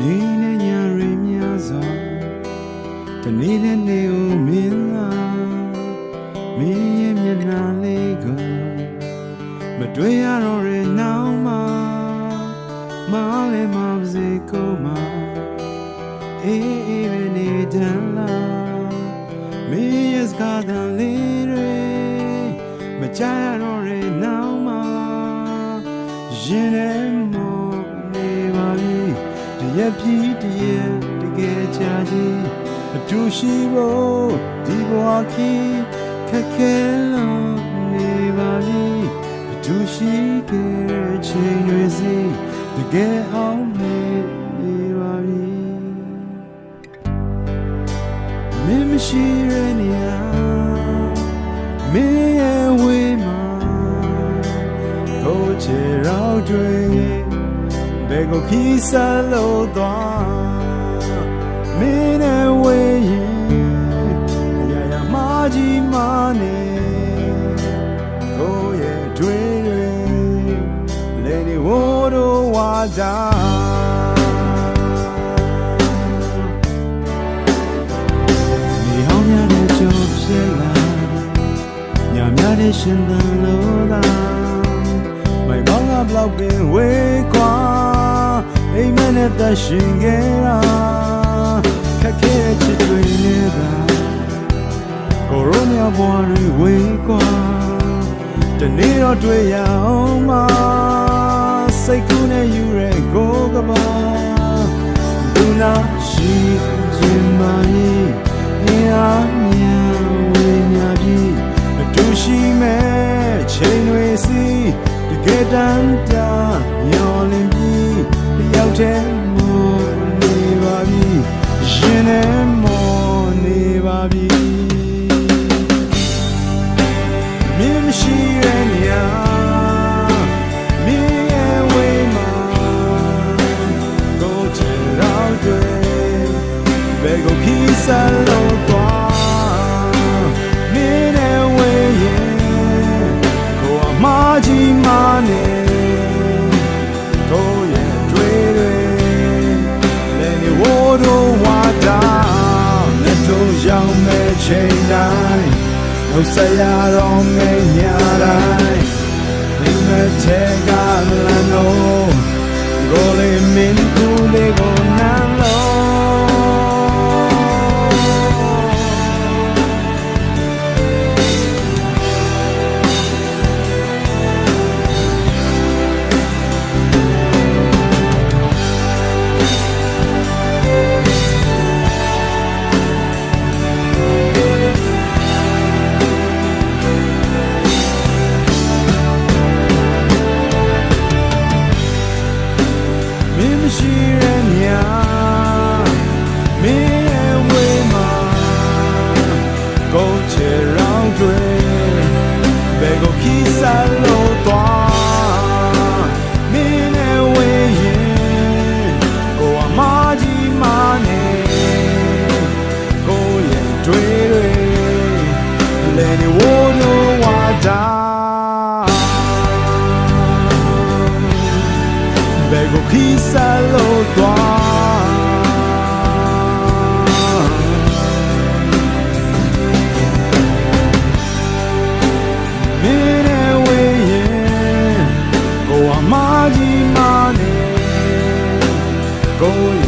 နေနဲ့ညရီများစွာတနေ့နဲ့နေဦးမင်းလားမင်းရဲ့မျက်နှာလေးကိုမတွေ့ရတော့ရနောက်မှာမားလည်းမပါစေကိုမအေးအေးပဲနေတမ်းလားမင်းရဲ့စကားတန်လေးတွေမကြရတော့ရနောက်မှာရင်ထဲ ရက်ပြီးတရက်တကယ်ချာကြီးအတူရှိဖို့ဒီဘဝခီးခက်ခဲလို့နေပါပြီအတူရှိခဲ့တဲ့ချိန်တွေစီတကယ်အောင်နေနေပါပြီမင်းမရှိရနေရမင်းရဲ့ဝေးမှာကိုယ်ချေရောက်တွေ ဘယ်ကိုခီးစားလို့သွားမင်းနဲ့ဝေးရင်အရာရာမကြီးမနေကိုယ့်ရဲ့အတွေ့တွေလေနေဝိုးတော့ဝါကြဒီဟောင်းများတဲ့ကြိုးဖြစ်လာညများတဲ့ရှင်သန်လို့သာမိုင်မောင်းကဘလောက်ပင်ဝေးကွာအိမ်မက် နဲ့သက်ရှင်ခဲ့တာခက်ခဲတဲ့ချစ်တွေနေတာကိုရိုနာဘွားတွေဝေးကွာတနေ့တော့တွေ့ရအောင်မစိတ်ကူးနဲ့ယူရဲ ရင်ထဲမောနေပါပြီမင်းမရှိရနေရမင်းရဲ့ဝေးမှာကိုချင်တော့တွေဘယ်ကိုခီးစားလို့သွားမင်းရဲ့ဝေးရဲ့ကိုအမကြီး က်တို့ရောက်မဲ့ချိန်တိုင်း No say I don't make me right In the check I know ဘယ်ကိုခီးစားလို့သွားမင်းနဲ့ဝေးရင်ကိုအမကြီးမနေကိုရဲ့